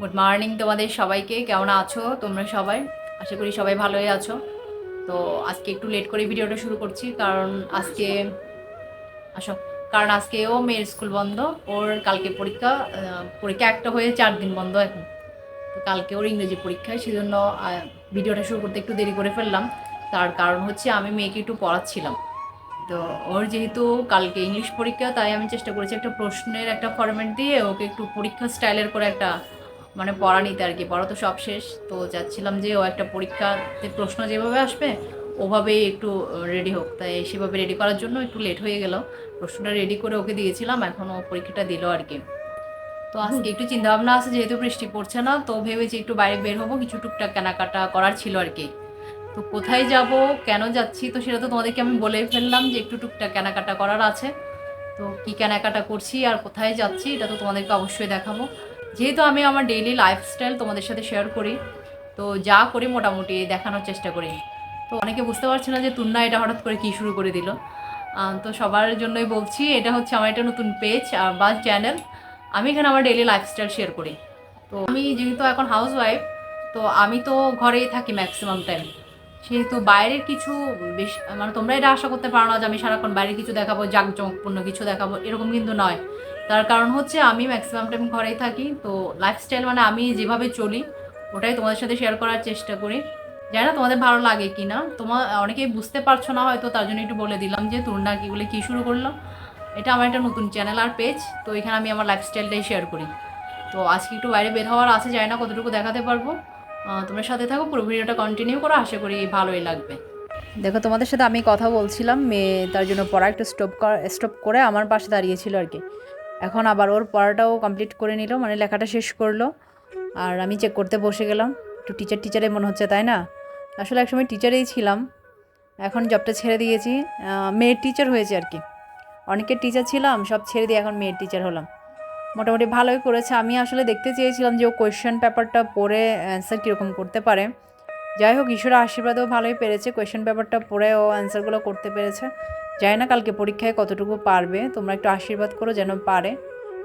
Good morning তোমাদের সবাইকে, কেমন আছো তোমরা সবাই? আশা করি সবাই ভালোই আছো। তো আজকে একটু লেট করে ভিডিওটা শুরু করছি, কারণ আজকে, আসো, কারণ আজকে ও মেয়ের স্কুল বন্ধ, ওর কালকে পরীক্ষা পরীক্ষা একটা হয়ে চার দিন বন্ধ এখন। তো কালকে ওর ইংরেজি পরীক্ষায় সেজন্য ভিডিওটা শুরু করতে একটু দেরি করে ফেললাম। তার কারণ হচ্ছে আমি মেয়েকে একটু পড়াচ্ছিলাম। তো ওর যেহেতু কালকে ইংলিশ পরীক্ষা, তাই আমি চেষ্টা করেছি একটা প্রশ্নের একটা ফরম্যাট দিয়ে ওকে একটু পরীক্ষা স্টাইলের করে একটা মানে পড়া নিতে আর কি। পড়া তো সব শেষ। তো চাচ্ছিলাম যে ও একটা পরীক্ষাতে প্রশ্ন যেভাবে আসবে ওভাবেই একটু রেডি হোক। তাই সেভাবে রেডি করার জন্য একটু লেট হয়ে গেল। প্রশ্নটা রেডি করে ওকে দিয়েছিলাম এখন ও পরীক্ষাটা দিল আর কি। তো আজকে একটু চিন্তা ভাবনা আছে যেহেতু বৃষ্টি পড়ছে না তো ভেবেছি একটু বাইরে বের হব কিছু টুকটাক কেনাকাটা করার ছিল আর কি। তো কোথায় যাব কেন যাচ্ছি তো সেটা তো তোমাদেরকে আমি বলে ফেললাম যে একটু টুকটাক কেনাকাটা করার আছে। তো কি কেনাকাটা করছি আর কোথায় যাচ্ছি এটা তো তোমাদেরকে অবশ্যই দেখাবো। যেহেতু আমি আমার ডেইলি লাইফস্টাইল তোমাদের সাথে শেয়ার করি, তো যা করি মোটামুটি দেখানোর চেষ্টা করি। তো অনেকে বুঝতে পারছে না যে তুন্না এটা হঠাৎ করে কি শুরু করে দিল। তো সবার জন্যই বলছি, এটা হচ্ছে আমার একটা নতুন পেজ বা চ্যানেল আমি এখানে আমার ডেইলি লাইফস্টাইল শেয়ার করি। তো আমি যেহেতু এখন হাউস ওয়াইফ তো আমি তো ঘরেই থাকি ম্যাক্সিমাম টাইম সেহেতু বাইরের কিছু বেশ মানে তোমরা এটা আশা করতে পারো না যে আমি সারাক্ষণ বাইরের কিছু দেখাবো, জাঁকজমকপূর্ণ কিছু দেখাবো, এরকম কিন্তু নয়। তার কারণ হচ্ছে আমি ম্যাক্সিমাম টাইম ঘরেই থাকি, তো লাইফস্টাইল মানে আমি যেভাবে চলি, ওটাই তোমাদের সাথে শেয়ার করার চেষ্টা করি। জানি না তোমাদের ভালো লাগে কি না তোমার অনেকেই বুঝতে পারছ না হয়তো, তার জন্য একটু বলে দিলাম যে তোর না কিগুলো কী শুরু করল। এটা আমার একটা নতুন চ্যানেল আর পেজ তো এখানে আমি আমার লাইফস্টাইলটাই শেয়ার করি। তো আজকে একটু বাইরে বের হওয়ার আছে, জানি না কতটুকু দেখাতে পারব। তোমরা সাথে থাকো, পুরো ভিডিওটা কন্টিনিউ করো, আশা করি ভালোই লাগবে। দেখো, তোমাদের সাথে আমি কথা বলছিলাম, মেয়ে তার জন্য পড়া একটু স্টপ স্টপ করে আমার পাশে দাঁড়িয়েছিল আর কি। এখন আবার ওর পড়াটাও কমপ্লিট করে নিল মানে লেখাটা শেষ করল। আর আমি চেক করতে বসে গেলাম। একটু টিচার টিচারে মনে হচ্ছে, তাই না? আসলে একসময় টিচারেই ছিলাম। এখন জবটা ছেড়ে দিয়েছি। মেয়ের টিচার হয়েছে আর কি। অনেকের টিচার ছিলাম, সব ছেড়ে দিয়ে এখন মেয়ের টিচার হলাম। মোটামুটি ভালোই করেছে। আমি আসলে দেখতে চেয়েছিলাম যে ও কোয়েশ্চেন পেপারটা পড়ে অ্যান্সার কীরকম করতে পারে। যাই হোক, ঈশ্বরের আশীর্বাদেও ভালোই পেরেছে। কোয়েশ্চেন পেপারটা পড়ে ও অ্যান্সারগুলো করতে পেরেছে। জানি না কালকে পরীক্ষায় কতটুকু পারবে, তোমরা একটু আশীর্বাদ করো যেন পারে।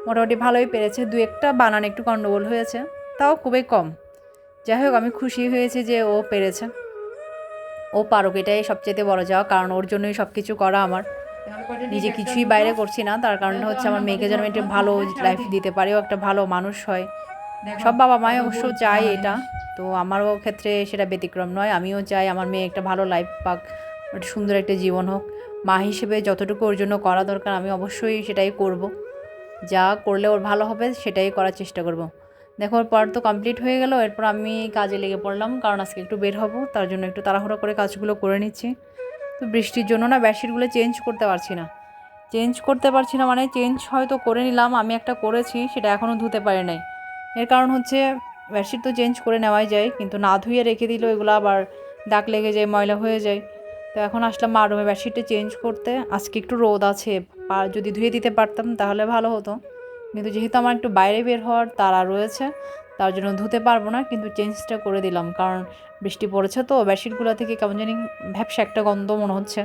মোটামুটি ভালোই পেরেছে, দু একটা বানান একটু গণ্ডগোল হয়েছে, তাও খুবই কম। যাই হোক, আমি খুশি হয়েছি যে ও পেরেছে। ও পারুক, এটাই সবচেয়ে বড় যাওয়া, কারণ ওর জন্যই সব কিছু করা আমার। নিজে কিছুই বাইরে করছি না, তার কারণে হচ্ছে আমার মেয়েকে যেন একটা ভালো লাইফ দিতে পারে, ও একটা ভালো মানুষ হয়। সব বাবা মায় অবশ্য চায় এটা, তো আমারও ক্ষেত্রে সেটা ব্যতিক্রম নয়, আমিও চাই আমার মেয়ে একটা ভালো লাইফ পাক, একটা সুন্দর একটা জীবন হোক। মা হিসেবে যতটুকু ওর জন্য করা দরকার, আমি অবশ্যই সেটাই করব। যা করলে ওর ভালো হবে, সেটাই করার চেষ্টা করব। দেখো, ওর পড়ার তো কমপ্লিট হয়ে গেল, এরপর আমি কাজে লেগে পড়লাম, কারণ আজকে একটু বের হব, তার জন্য একটু তাড়াহুড়ো করে কাজগুলো করে নিচ্ছি। তো বৃষ্টির জন্য না বেডশিটগুলো চেঞ্জ করতে পারছি না। চেঞ্জ করতে পারছি না মানে চেঞ্জ হয়তো করে নিলাম, আমি একটা করেছি, সেটা এখনও ধুতে পারি নাই। এর কারণ হচ্ছে বেডশিট তো চেঞ্জ করে নেওয়াই যায়, কিন্তু না ধুয়ে রেখে দিলেও এগুলো আবার দাগ লেগে যায়, ময়লা হয়ে যায়। তো এখন আসলাম মা রুমে বেডশিটটা চেঞ্জ করতে। আজকে একটু রোদ আছে পা যদি ধুয়ে দিতে পারতাম তাহলে ভালো হতো। কিন্তু যেহেতু আমার একটু বাইরে বের হওয়ার তাড়া রয়েছে, তার জন্য ধুতে পারব না, কিন্তু চেঞ্জটা করে দিলাম। কারণ বৃষ্টি পড়েছে তো বেডশিটগুলো থেকে কেমন জানি ভ্যাপসা একটা গন্ধ মনে হচ্ছে।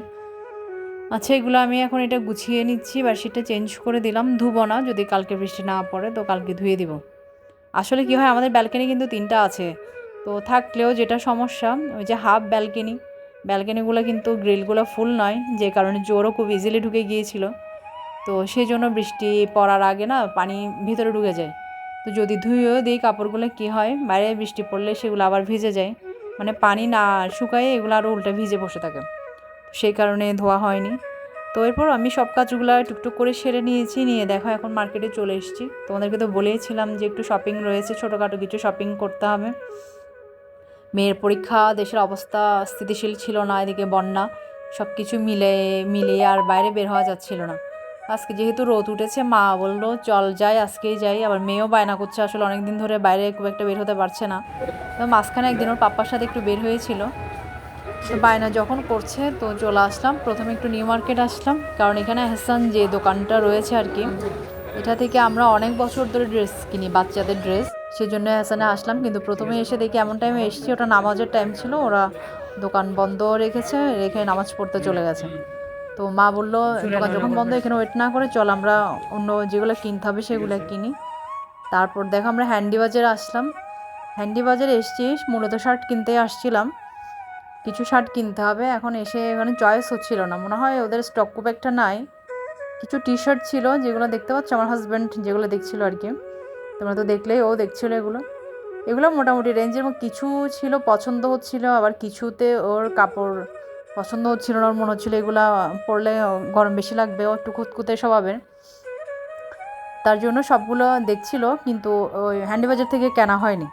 আচ্ছা এগুলো আমি এখন এটা গুছিয়ে নিচ্ছি বেডশিটটা চেঞ্জ করে দিলাম। ধুবো না, যদি কালকে বৃষ্টি না পড়ে তো কালকে ধুয়ে দিব। আসলে কি হয়, আমাদের ব্যালকনি কিন্তু তিনটা আছে। তো থাকলেও যেটা সমস্যা, ওই যে হাফ ব্যালকনি ব্যালকনিগুলো কিন্তু গ্রিলগুলো ফুল নয়, যে কারণে জোরও খুব ইজিলি ঢুকে গিয়েছিল। তো সেই জন্য বৃষ্টি পড়ার আগে না পানি ভিতরে ঢুকে যায়। তো যদি ধুয়েও দিই কাপড়গুলো কী হয়, বাইরে বৃষ্টি পড়লে সেগুলো আবার ভিজে যায়। মানে পানি না শুকায় এগুলো আরও উল্টে ভিজে বসে থাকে। সেই কারণে ধোয়া হয়নি। তো এরপর আমি সব কাজগুলো টুকটুক করে সেরে নিয়েছি, নিয়ে দেখো এখন মার্কেটে চলে এসেছি। তোমাদেরকে তো বলেইছিলাম যে একটু শপিং রয়েছে, ছোটোখাটো কিছু শপিং করতে হবে। মেয়ের পরীক্ষা, দেশের অবস্থা স্থিতিশীল ছিল না, এদিকে বন্যা সব কিছু মিলে, মিলিয়ে আর বাইরে বের হওয়া যাচ্ছিল না। আজকে যেহেতু রোদ উঠেছে, মা বলল, চল যাই, আজকেই যাই। আবার মেয়েও বায়না করছে, আসলে অনেক দিন ধরে বাইরে খুব একটা বের হতে পারছে না। তো মাঝখানে একদিন ওর পাপ্পার সাথে একটু বের হয়েছিল। তো বায়না যখন করছে, তো চলে আসলাম। প্রথমে একটু নিউ মার্কেট আসলাম, কারণ এখানে হাসান যে দোকানটা রয়েছে আর কি, এটা থেকে আমরা অনেক বছর ধরে ড্রেস কিনি, বাচ্চাদের ড্রেস। সেই জন্য হাসানে আসলাম কিন্তু প্রথমে এসে দেখি এমন টাইমে এসেছি ওটা নামাজের টাইম ছিল ওরা দোকান বন্ধ রেখেছে রেখে নামাজ পড়তে চলে গেছে। তো মা বলল দোকান যখন বন্ধ এখানে ওয়েট না করে চল আমরা অন্য যেগুলো কিনতে হবে সেগুলো কিনি। তারপর দেখো আমরা হ্যান্ডি বাজারে আসলাম। হ্যান্ডি বাজারে এসছি মূলত শার্ট কিনতে আসছিলাম। কিছু শার্ট কিনতে হবে এখন এসে এখানে চয়েস হচ্ছিল না। মনে হয় ওদের স্টক খুব একটা নাই। কিছু টি শার্ট ছিল যেগুলো দেখতে পাচ্ছ আমার হাজব্যান্ড যেগুলো দেখছিল আর কি। তোমরা তো দেখলেই ও দেখছিল এগুলো। এগুলো মোটামুটি রেঞ্জের মধ্যে কিছু ছিল পছন্দ হচ্ছিল, আবার কিছুতে ওর কাপড় পছন্দ হচ্ছিল না, ওর মনে হচ্ছিল এগুলো পরলে গরম বেশি লাগবে, ও একটু খুঁতকুতে স্বভাবের। তার জন্য সবগুলো দেখছিল, কিন্তু ওই হ্যান্ডি বাজার থেকে কেনা হয়নি।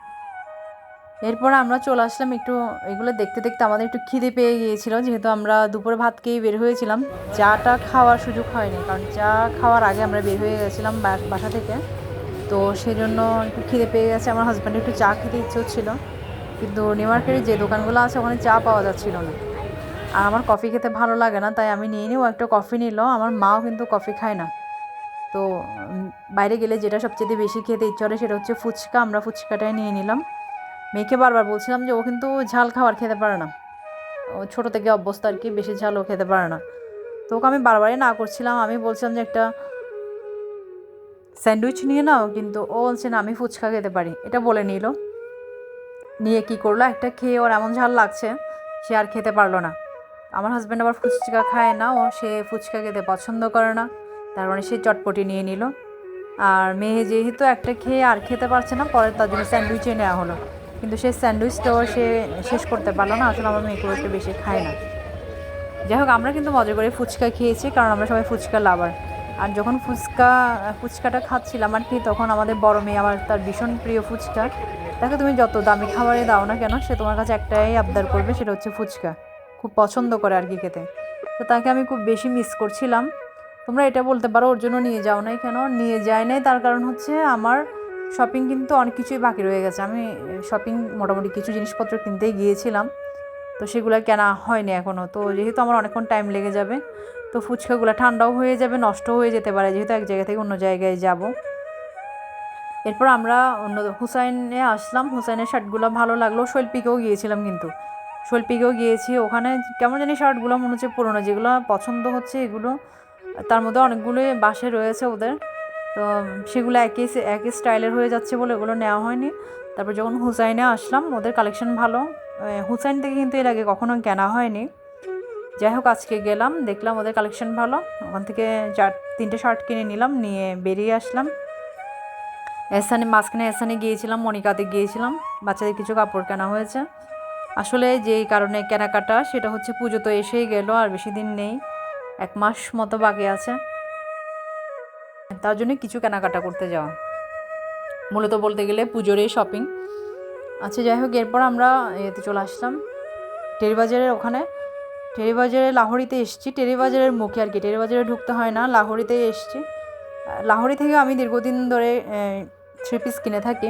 এরপর আমরা চলে আসলাম একটু, এগুলো দেখতে দেখতে আমাদের একটু খিদে পেয়ে গিয়েছিল, যেহেতু আমরা দুপুরে ভাত খেয়ে বের হয়েছিলাম। চাটা খাওয়ার সুযোগ হয়নি, কারণ চা খাওয়ার আগে আমরা বের হয়ে গেছিলাম বাসা থেকে। তো সেই জন্য একটু খিদে পেয়ে গেছে। আমার হাজব্যান্ড একটু চা খেতে ইচ্ছে হচ্ছিল কিন্তু নিউ যে দোকানগুলো আছে, ওখানে চা পাওয়া যাচ্ছিল না। আর আমার কফি খেতে ভালো লাগে না, তাই আমি নিয়ে নিও একটা কফি নিল। আমার মাও কিন্তু কফি খায় না। তো বাইরে গেলে যেটা সবচেয়ে বেশি খেতে ইচ্ছে করে সেটা হচ্ছে ফুচকা। আমরা ফুচকাটাই নিয়ে নিলাম। মেয়েকে বারবার বলছিলাম যে ও কিন্তু ঝাল খাবার খেতে পারে না। ও ছোটো থেকে অভ্যস্ত আর কি, বেশি ঝাল ও খেতে পারে না। তো ওকে আমি বারবারই না করছিলাম। আমি বলছিলাম যে একটা স্যান্ডউইচ নিয়ে নাও, কিন্তু ও বলছে, না, আমি ফুচকা খেতে পারি। এটা বলে নিল। নিয়ে কি করল? একটা খেয়ে ওর এমন ঝাল লাগছে, সে আর খেতে পারল না। আমার হাজব্যান্ড আবার ফুচকা খায় না, ও সে ফুচকা খেতে পছন্দ করে না। তার মানে সে চটপটি নিয়ে নিল। আর মেয়ে যেহেতু একটা খেয়ে আর খেতে পারছে না, পরে তার জন্য স্যান্ডউইচে নেওয়া হলো। কিন্তু সে স্যান্ডউইচটাও সে শেষ করতে পারল না, আসলে আমার মেয়ে খুব একটা বেশি খায় না। যাই হোক, আমরা কিন্তু মজা করে ফুচকা খেয়েছি, কারণ আমরা সবাই ফুচকা লাভার আর যখন ফুচকা, ফুচকাটা খাচ্ছিলাম আর কি, তখন আমাদের বড় মেয়ে আমার তার ভীষণ প্রিয় ফুচকা। তাকে তুমি যত দামি খাবারে দাও না কেন, সে তোমার কাছে একটাই আবদার করবে, সেটা হচ্ছে ফুচকা। খুব পছন্দ করে আর কি খেতে। তো তাকে আমি খুব বেশি মিস করছিলাম। তোমরা এটা বলতে পারো, ওর জন্য নিয়ে যাও নাই কেন? নিয়ে যায় নাই, তার কারণ হচ্ছে আমার শপিং কিন্তু অনেক কিছুই বাকি রয়ে গেছে। আমি শপিং মোটামুটি কিছু জিনিসপত্র কিনতেই গিয়েছিলাম। তো সেগুলো কেনা হয়নি এখনও তো যেহেতু আমার অনেকক্ষণ টাইম লেগে যাবে, তো ফুচকাগুলো ঠান্ডাও হয়ে যাবে নষ্ট হয়ে যেতে পারে, যেহেতু এক জায়গা থেকে অন্য জায়গায় যাব। এরপর আমরা অন্য হুসাইনে আসলাম, হুসাইনের শার্টগুলো ভালো লাগল, শৈল্পিকেও গিয়েছিলাম কিন্তু। শৈল্পিকেও গিয়েছি, ওখানে কেমন জানি শার্টগুলো মনে হচ্ছে পুরোনো, যেগুলো পছন্দ হচ্ছে এগুলো, তার মধ্যে অনেকগুলোই বাসে রয়েছে ওদের। তো সেগুলো একই একই স্টাইলের হয়ে যাচ্ছে বলে ওগুলো নেওয়া হয়নি। তারপর যখন হুসাইনে আসলাম, ওদের কালেকশন ভালো হুসাইন থেকে কিন্তু এর আগে কখনো কেনা হয়নি। যাই হোক, আজকে গেলাম, দেখলাম ওদের কালেকশন ভালো। ওখান থেকে চার, তিনটে শার্ট কিনে নিলাম, নিয়ে বেরিয়ে আসলাম। এসানে মাঝখানে এসানে গিয়েছিলাম, মনিকাতে গিয়েছিলাম। বাচ্চাদের কিছু কাপড় কেনা হয়েছে। আসলে যেই কারণে কেনাকাটা, সেটা হচ্ছে পুজো তো এসেই গেল, আর বেশি দিন নেই। এক মাস মতো বাকি আছে। তার জন্য কিছু কেনাকাটা করতে যাওয়া। মূলত বলতে গেলে পুজোর এই শপিং আচ্ছা যাই হোক, এরপর আমরা এতে চলে আসলাম। টেরিবাজারের ওখানে। টেরিবাজারে, লাহোরিতে এসেছি। টেরিবাজারের মুখে আর কি, টেরিবাজারে ঢুকতে হয় না, লাহোরিতে এসেছি। লাহোরি থেকে আমি দীর্ঘদিন ধরে থ্রি পিস কিনে থাকি।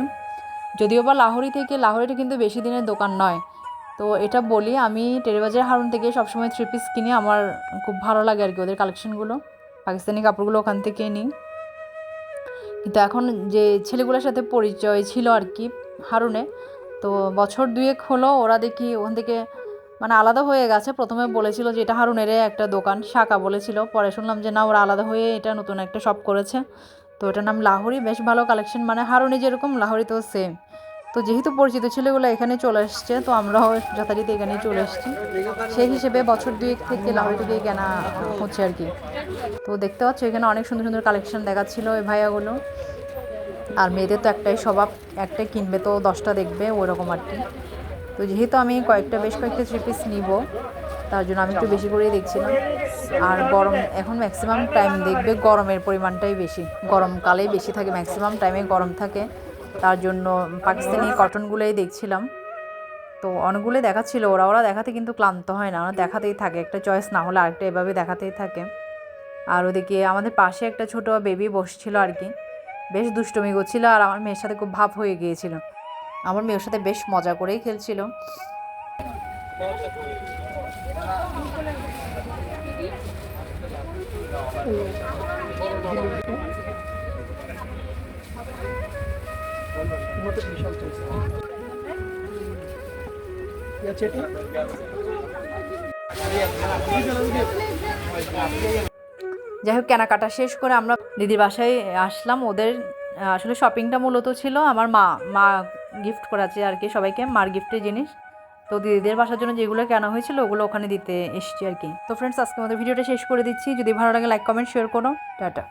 যদিও বা লাহোরি থেকে, লাহোরিটা কিন্তু বেশি দিনের দোকান নয়। তো এটা বলি, আমি টেরিবাজার হারুন থেকে সবসময় থ্রি পিস কিনি, আমার খুব ভালো লাগে আর কি ওদের কালেকশনগুলো। পাকিস্তানি কাপড়গুলো ওখান থেকে নিই। কিন্তু এখন যে ছেলেগুলোর সাথে পরিচয় ছিল আর কি হারুনে তো বছর দুয়েক হলো ওরা দেখি ওখান থেকে মানে আলাদা হয়ে গেছে। প্রথমে বলেছিল যে এটা হারুনের একটা দোকান, শাখা বলেছিল। পরে শুনলাম যে না, ওরা আলাদা হয়ে এটা নতুন একটা শপ করেছে। তো এটার নাম লাহোরি। বেশ ভালো কালেকশন মানে হারুনি যেরকম লাহোরিতেও সেম তো যেহেতু পরিচিত ছেলেগুলো এখানে চলে এসছে। তো আমরাও যথারীতি এখানেই চলে এসেছি। সেই হিসেবে বছর দুয়েক থেকে লাহোরি থেকে কেনা হচ্ছে আর কি। তো দেখতে পাচ্ছ, এখানে অনেক সুন্দর সুন্দর কালেকশন দেখাচ্ছিল ওই ভাইয়াগুলো। আর মেয়েদের তো একটাই স্বভাব, একটাই কিনবে তো দশটা দেখবে ওরকম আর কি। তো যেহেতু আমি কয়েকটা, বেশ কয়েকটা থ্রি পিস নিব, তার জন্য আমি একটু বেশি করেই দেখছিলাম। আর গরম, এখন ম্যাক্সিমাম টাইম দেখবে গরমের পরিমাণটাই বেশি। গরমকালেই বেশি থাকে ম্যাক্সিমাম টাইমে গরম থাকে। তার জন্য পাকিস্তানি কটনগুলোই দেখছিলাম। তো অনেকগুলোই দেখাচ্ছিল ওরা ওরা দেখাতে কিন্তু ক্লান্ত হয় না, ওরা দেখাতেই থাকে। একটা চয়েস না হলে আরেকটা এভাবে দেখাতেই থাকে। আর ওদিকে আমাদের পাশে একটা ছোট বেবি বসছিল আর কি। বেশ দুষ্টমি করছিল আর আমার মেয়ের সাথে খুব ভাব হয়ে গিয়েছিল। আমার মেয়ের সাথে বেশ মজা করেই খেলছিল। যাই হোক, কেনাকাটা শেষ করে আমরা দিদির বাসায় আসলাম। ওদের আসলে শপিংটা মূলত ছিল আমার মা মা গিফট করাচ্ছে আর কি সবাইকে, মার গিফটের জিনিস। তো দিদিদের বাসার জন্য যেগুলো কেনা হয়েছিল, ওগুলো ওখানে দিতে এসেছি আর কি। তো ফ্রেন্ডস আজকে আমাদের ভিডিওটা শেষ করে দিচ্ছি। যদি ভালো লাগে লাইক কমেন্ট শেয়ার করো। টাটা।